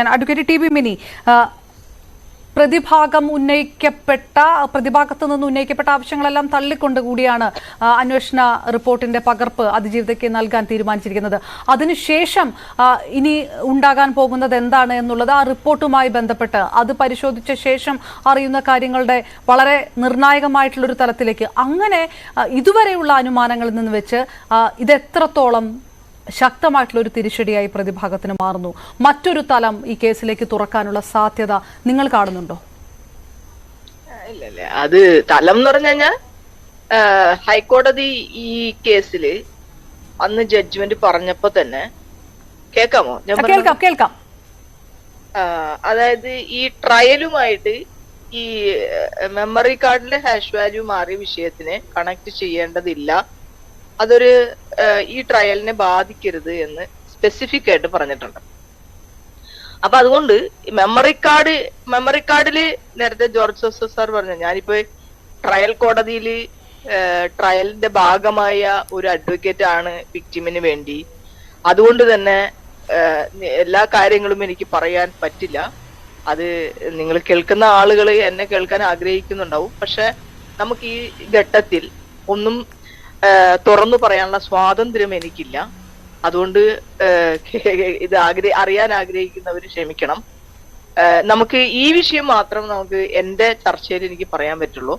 Advocate T B mini പ്രതിഭാഗം ഉന്നയിക്കപ്പെട്ട പ്രതിഭാഗത്തു നിന്ന് ഉന്നയിക്കപ്പെട്ട ആവശ്യങ്ങളെല്ലാം തള്ളിക്കൊണ്ട് കൂടിയാണ് അന്വേഷണ റിപ്പോർട്ടിന്റെ പകർപ്പ് അതിജീവിതയ്ക്ക് നൽകാൻ തീരുമാനിച്ചിരിക്കുന്നത്. അതിനുശേഷം ഇനി ഉണ്ടാകാൻ പോകുന്നത് എന്താണ് എന്നുള്ളത് ആ റിപ്പോർട്ടുമായി ബന്ധപ്പെട്ട് അത് പരിശോധിച്ച ശേഷം അറിയുന്ന കാര്യങ്ങളുടെ വളരെ നിർണായകമായിട്ടുള്ളൊരു തലത്തിലേക്ക്. അങ്ങനെ ഇതുവരെയുള്ള അനുമാനങ്ങളിൽ നിന്ന് വെച്ച് ഇതെത്രത്തോളം ശക്തമായിട്ടുള്ള ഒരു തിരിച്ചടിയായി പ്രതിഭാഗത്തിന് മാറുന്നു. മറ്റൊരു തലം ഈ കേസിലേക്ക് തുറക്കാനുള്ള സാധ്യത നിങ്ങൾ കാണുന്നുണ്ടോ? അത് തലം എന്ന് പറഞ്ഞു കഴിഞ്ഞാൽ ഹൈക്കോടതി ഈ കേസിൽ അന്ന് ജഡ്ജ്മെന്റ് പറഞ്ഞപ്പോ തന്നെ പറഞ്ഞത്? കേൾക്കാം കേൾക്കാം. അതായത് ഈ ട്രയലുമായിട്ട് ഈ മെമ്മറി കാർഡിലെ ഹാഷ് വാല്യൂ മാറിയ വിഷയത്തിനെ കണക്ട് ചെയ്യേണ്ടതില്ല. അതൊരു ഈ ട്രയലിനെ ബാധിക്കരുത് എന്ന് സ്പെസിഫിക് ആയിട്ട് പറഞ്ഞിട്ടുണ്ട്. അപ്പൊ അതുകൊണ്ട് മെമ്മറി കാർഡ് മെമ്മറി കാർഡിൽ നേരത്തെ ജോർജ് ജോസഫ് സാർ പറഞ്ഞു ഞാനിപ്പോ ട്രയൽ കോടതിയിൽ ട്രയലിന്റെ ഭാഗമായ ഒരു അഡ്വക്കേറ്റ് ആണ് വിക്ടിമിന് വേണ്ടി. അതുകൊണ്ട് തന്നെ എല്ലാ കാര്യങ്ങളും എനിക്ക് പറയാൻ പറ്റില്ല. അത് നിങ്ങൾ കേൾക്കുന്ന ആളുകൾ എന്നെ കേൾക്കാൻ ആഗ്രഹിക്കുന്നുണ്ടാവും. പക്ഷെ നമുക്ക് ഈ ഘട്ടത്തിൽ ഒന്നും തുറന്നു പറയാനുള്ള സ്വാതന്ത്ര്യം എനിക്കില്ല. അതുകൊണ്ട് ഇത് ആഗ്രഹ അറിയാൻ ആഗ്രഹിക്കുന്നവർ ക്ഷമിക്കണം. നമുക്ക് ഈ വിഷയം മാത്രം നമുക്ക് എന്റെ ചർച്ചയിൽ എനിക്ക് പറയാൻ പറ്റുള്ളൂ.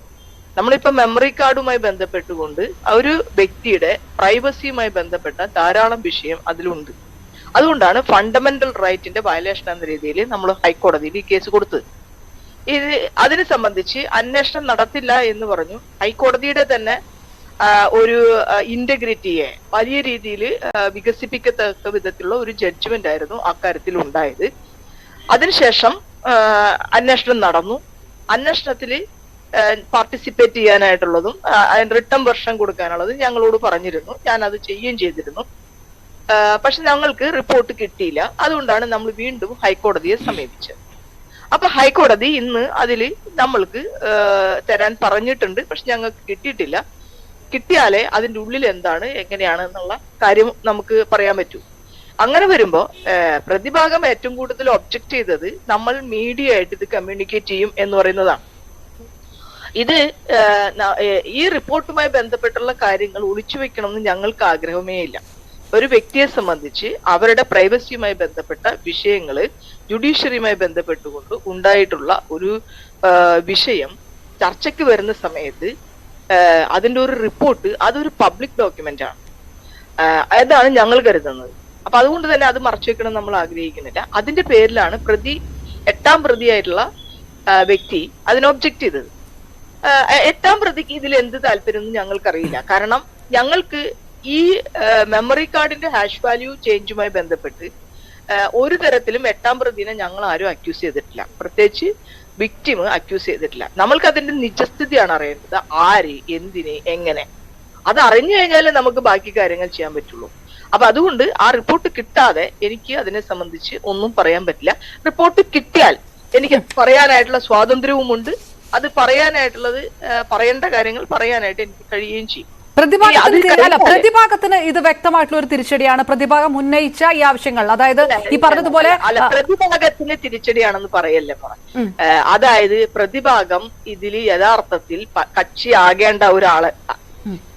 നമ്മളിപ്പോ മെമ്മറി കാർഡുമായി ബന്ധപ്പെട്ടുകൊണ്ട് ഒരു വ്യക്തിയുടെ പ്രൈവസിയുമായി ബന്ധപ്പെട്ട ധാരാളം വിഷയം അതിലുണ്ട്. അതുകൊണ്ടാണ് ഫണ്ടമെന്റൽ റൈറ്റിന്റെ വയലേഷൻ എന്ന രീതിയിൽ നമ്മൾ ഹൈക്കോടതിയിൽ ഈ കേസ് കൊടുത്തത്. ഇത് അതിനെ സംബന്ധിച്ച് അന്വേഷണം നടത്തില്ല എന്ന് പറഞ്ഞു. ഹൈക്കോടതിയുടെ തന്നെ ഒരു ഇന്റഗ്രിറ്റിയെ വലിയ രീതിയിൽ വികസിപ്പിക്കത്തക്ക വിധത്തിലുള്ള ഒരു ജഡ്ജ്മെന്റ് ആയിരുന്നു അക്കാര്യത്തിൽ ഉണ്ടായത്. അതിനുശേഷം അന്വേഷണം നടന്നു. അന്വേഷണത്തിൽ പാർട്ടിസിപ്പേറ്റ് ചെയ്യാനായിട്ടുള്ളതും റിട്ടേൺ വെർഷൻ കൊടുക്കാനുള്ളതും ഞങ്ങളോട് പറഞ്ഞിരുന്നു. ഞാൻ അത് ചെയ്യുകയും ചെയ്തിരുന്നു. പക്ഷെ ഞങ്ങൾക്ക് റിപ്പോർട്ട് കിട്ടിയില്ല. അതുകൊണ്ടാണ് നമ്മൾ വീണ്ടും ഹൈക്കോടതിയെ സമീപിച്ചത്. അപ്പൊ ഹൈക്കോടതി ഇന്ന് അതിൽ നമ്മൾക്ക് തരാൻ പറഞ്ഞിട്ടുണ്ട്. പക്ഷെ ഞങ്ങൾക്ക് കിട്ടിയിട്ടില്ല. കിട്ടിയാലേ അതിന്റെ ഉള്ളിൽ എന്താണ് എങ്ങനെയാണ് എന്നുള്ള കാര്യം നമുക്ക് പറയാൻ പറ്റൂ. അങ്ങനെ വരുമ്പോ പ്രതിഭാഗം ഏറ്റവും കൂടുതൽ ഒബ്ജക്ട് ചെയ്തത് നമ്മൾ മീഡിയ ആയിട്ട് ഇത് കമ്മ്യൂണിക്കേറ്റ് ചെയ്യും എന്ന് പറയുന്നതാണ്. ഇത് ഈ റിപ്പോർട്ടുമായി ബന്ധപ്പെട്ടുള്ള കാര്യങ്ങൾ ഒളിച്ചു വെക്കണമെന്ന് ഞങ്ങൾക്ക് ആഗ്രഹമേ ഇല്ല. ഒരു വ്യക്തിയെ സംബന്ധിച്ച് അവരുടെ പ്രൈവസിയുമായി ബന്ധപ്പെട്ട വിഷയങ്ങൾ ജുഡീഷ്യറിയുമായി ബന്ധപ്പെട്ടുകൊണ്ട് ഉണ്ടായിട്ടുള്ള ഒരു വിഷയം ചർച്ചയ്ക്ക് വരുന്ന സമയത്ത് അതിന്റെ ഒരു റിപ്പോർട്ട് അതൊരു പബ്ലിക് ഡോക്യുമെന്റ് ആണ്. അതാണ് ഞങ്ങൾ കരുതുന്നത്. അപ്പൊ അതുകൊണ്ട് തന്നെ അത് മറച്ചു വെക്കണം നമ്മൾ ആഗ്രഹിക്കുന്നില്ല. അതിന്റെ പേരിലാണ് പ്രതി എട്ടാം പ്രതിയായിട്ടുള്ള വ്യക്തി അതിന് ഒബ്ജക്ട് ചെയ്തത്. എട്ടാം പ്രതിക്ക് ഇതിൽ എന്ത് താല്പര്യം എന്ന് ഞങ്ങൾക്കറിയില്ല. കാരണം ഞങ്ങൾക്ക് ഈ മെമ്മറി കാർഡിന്റെ ഹാഷ് വാല്യൂ ചേഞ്ചുമായി ബന്ധപ്പെട്ട് ഒരു തരത്തിലും എട്ടാം പ്രതിനെ ഞങ്ങൾ ആരും അക്യൂസ് ചെയ്തിട്ടില്ല. പ്രത്യേകിച്ച് വിക്ടിം അക്യൂസ് ചെയ്തിട്ടില്ല. നമ്മൾക്ക് അതിന്റെ നിജസ്ഥിതിയാണ് അറിയേണ്ടത്. ആര് എന്തിന് എങ്ങനെ? അത് അറിഞ്ഞു കഴിഞ്ഞാലേ നമുക്ക് ബാക്കി കാര്യങ്ങൾ ചെയ്യാൻ പറ്റുള്ളൂ. അപ്പൊ അതുകൊണ്ട് ആ റിപ്പോർട്ട് കിട്ടാതെ എനിക്ക് അതിനെ സംബന്ധിച്ച് ഒന്നും പറയാൻ പറ്റില്ല. റിപ്പോർട്ട് കിട്ടിയാൽ എനിക്ക് പറയാനായിട്ടുള്ള സ്വാതന്ത്ര്യവുമുണ്ട്. അത് പറയാനായിട്ടുള്ളത് പറയേണ്ട കാര്യങ്ങൾ പറയാനായിട്ട് എനിക്ക് കഴിയുകയും ചെയ്യും. പ്രതിഭാഗത്തിന് ഇത് വ്യക്തമായിട്ടുള്ള ഒരു തിരിച്ചടിയാണ്. പ്രതിഭാഗം ഉന്നയിച്ച ഈ ആവശ്യങ്ങൾ. അതായത് ഈ പറഞ്ഞതുപോലെ പ്രതിഭാഗത്തിന് തിരിച്ചടിയാണെന്ന് പറയല്ലേ അതായത് പ്രതിഭാഗം ഇതിൽ യഥാർത്ഥത്തിൽ കക്ഷി കക്ഷിയാകേണ്ട ഒരാൾ.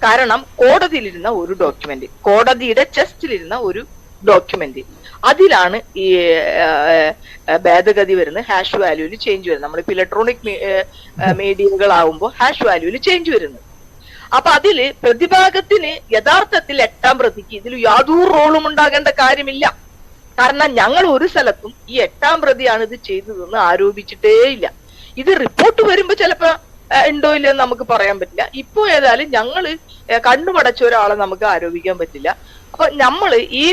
കാരണം കോടതിയിലിരുന്ന ഒരു ഡോക്യുമെന്റ് കോടതിയുടെ ചെസ്റ്റിലിരുന്ന ഒരു ഡോക്യുമെന്റ് അതിലാണ് ഈ ഭേദഗതി വരുന്നത് ഹാഷ് വാല്യൂവിൽ ചേഞ്ച് വരുന്നത്. നമ്മളിപ്പോ ഇലക്ട്രോണിക് മീഡിയകളാവുമ്പോൾ ഹാഷ് വാല്യൂവിൽ ചേഞ്ച് വരുന്നത്. അപ്പൊ അതിൽ പ്രതിഭാഗത്തിന് യഥാർത്ഥത്തിൽ എട്ടാം പ്രതിക്ക് ഇതിൽ യാതൊരു റോളും ഉണ്ടാകേണ്ട കാര്യമില്ല. കാരണം ഞങ്ങൾ ഒരു സ്ഥലത്തും ഈ എട്ടാം പ്രതിയാണ് ഇത് ചെയ്തതെന്ന് ആരോപിച്ചിട്ടേ ഇല്ല ഇത് റിപ്പോർട്ട് വരുമ്പോ ചിലപ്പോ ഉണ്ടോ ഇല്ല എന്ന് നമുക്ക് പറയാൻ പറ്റില്ല. ഇപ്പോ ഏതായാലും ഞങ്ങൾ കണ്ണുമടച്ച ഒരാളെ നമുക്ക് ആരോപിക്കാൻ പറ്റില്ല. അപ്പൊ നമ്മൾ ഈ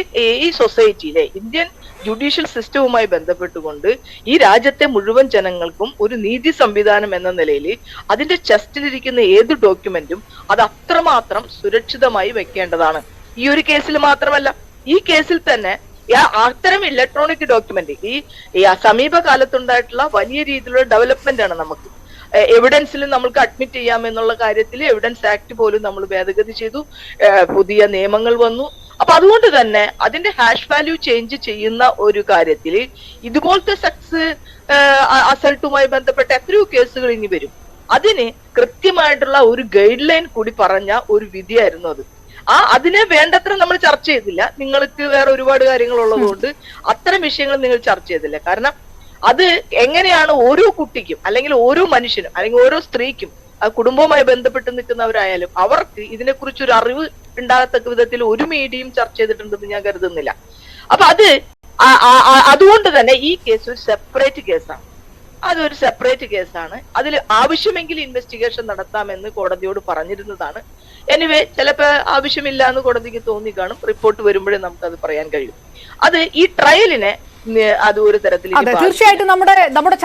ഈ സൊസൈറ്റിയിലെ ഇന്ത്യൻ ജുഡീഷ്യൽ സിസ്റ്റവുമായി ബന്ധപ്പെട്ടുകൊണ്ട് ഈ രാജ്യത്തെ മുഴുവൻ ജനങ്ങൾക്കും ഒരു നീതി സംവിധാനം എന്ന നിലയിൽ അതിന്റെ ചെസ്റ്റിലിരിക്കുന്ന ഏത് ഡോക്യുമെന്റും അത് അത്രമാത്രം സുരക്ഷിതമായി വെക്കേണ്ടതാണ്. ഈ ഒരു കേസിൽ മാത്രമല്ല ഈ കേസിൽ തന്നെ അത്തരം ഇലക്ട്രോണിക് ഡോക്യുമെന്റ് ഈ സമീപകാലത്തുണ്ടായിട്ടുള്ള വലിയ രീതിയിലുള്ള ഡെവലപ്മെന്റ് ആണ് നമുക്ക്. എവിഡൻസിൽ നമുക്ക് അഡ്മിറ്റ് ചെയ്യാം എന്നുള്ള കാര്യത്തിൽ എവിഡൻസ് ആക്ട് പോലും നമ്മൾ ഭേദഗതി ചെയ്തു. പുതിയ നിയമങ്ങൾ വന്നു. അപ്പൊ അതുകൊണ്ട് തന്നെ അതിന്റെ ഹാഷ് വാല്യൂ ചേഞ്ച് ചെയ്യുന്ന ഒരു കാര്യത്തിൽ ഇതുപോലത്തെ സെക്സ് അസൾട്ടുമായി ബന്ധപ്പെട്ട എത്രയോ കേസുകൾ ഇനി വരും. അതിന് കൃത്യമായിട്ടുള്ള ഒരു ഗൈഡ് ലൈൻ കൂടി പറഞ്ഞ ഒരു വിധിയായിരുന്നു അത്. ആ അതിനെ വേണ്ടത്ര നമ്മൾ ചർച്ച ചെയ്തില്ല. നിങ്ങൾക്ക് വേറെ ഒരുപാട് കാര്യങ്ങൾ ഉള്ളതുകൊണ്ട് അത്തരം വിഷയങ്ങൾ നിങ്ങൾ ചർച്ച ചെയ്തില്ല. കാരണം അത് എങ്ങനെയാണ് ഓരോ കുട്ടിക്കും അല്ലെങ്കിൽ ഓരോ മനുഷ്യനും അല്ലെങ്കിൽ ഓരോ സ്ത്രീക്കും കുടുംബവുമായി ബന്ധപ്പെട്ട് നിൽക്കുന്നവരായാലും അവർക്ക് ഇതിനെക്കുറിച്ച് ഒരു അറിവ് ഉണ്ടാകത്തക്ക വിധത്തിൽ ഒരു മീഡിയയും ചർച്ച ചെയ്തിട്ടുണ്ടെന്ന് ഞാൻ കരുതുന്നില്ല. അപ്പൊ അത് അതുകൊണ്ട് തന്നെ ഈ കേസ് ഒരു സെപ്പറേറ്റ് കേസാണ്. അതൊരു സെപ്പറേറ്റ് കേസാണ്. അതിൽ ആവശ്യമെങ്കിൽ ഇൻവെസ്റ്റിഗേഷൻ നടത്താമെന്ന് കോടതിയോട് പറഞ്ഞിരുന്നതാണ്. എനിവേ ചിലപ്പോ ആവശ്യമില്ല എന്ന് കോടതിക്ക് തോന്നി കാണും. റിപ്പോർട്ട് വരുമ്പോഴേ നമുക്ക് അത് പറയാൻ കഴിയും. അത് ഈ ട്രയലിനെ അത് ഒരു തരത്തിൽ തീർച്ചയായിട്ടും നമ്മുടെ നമ്മുടെ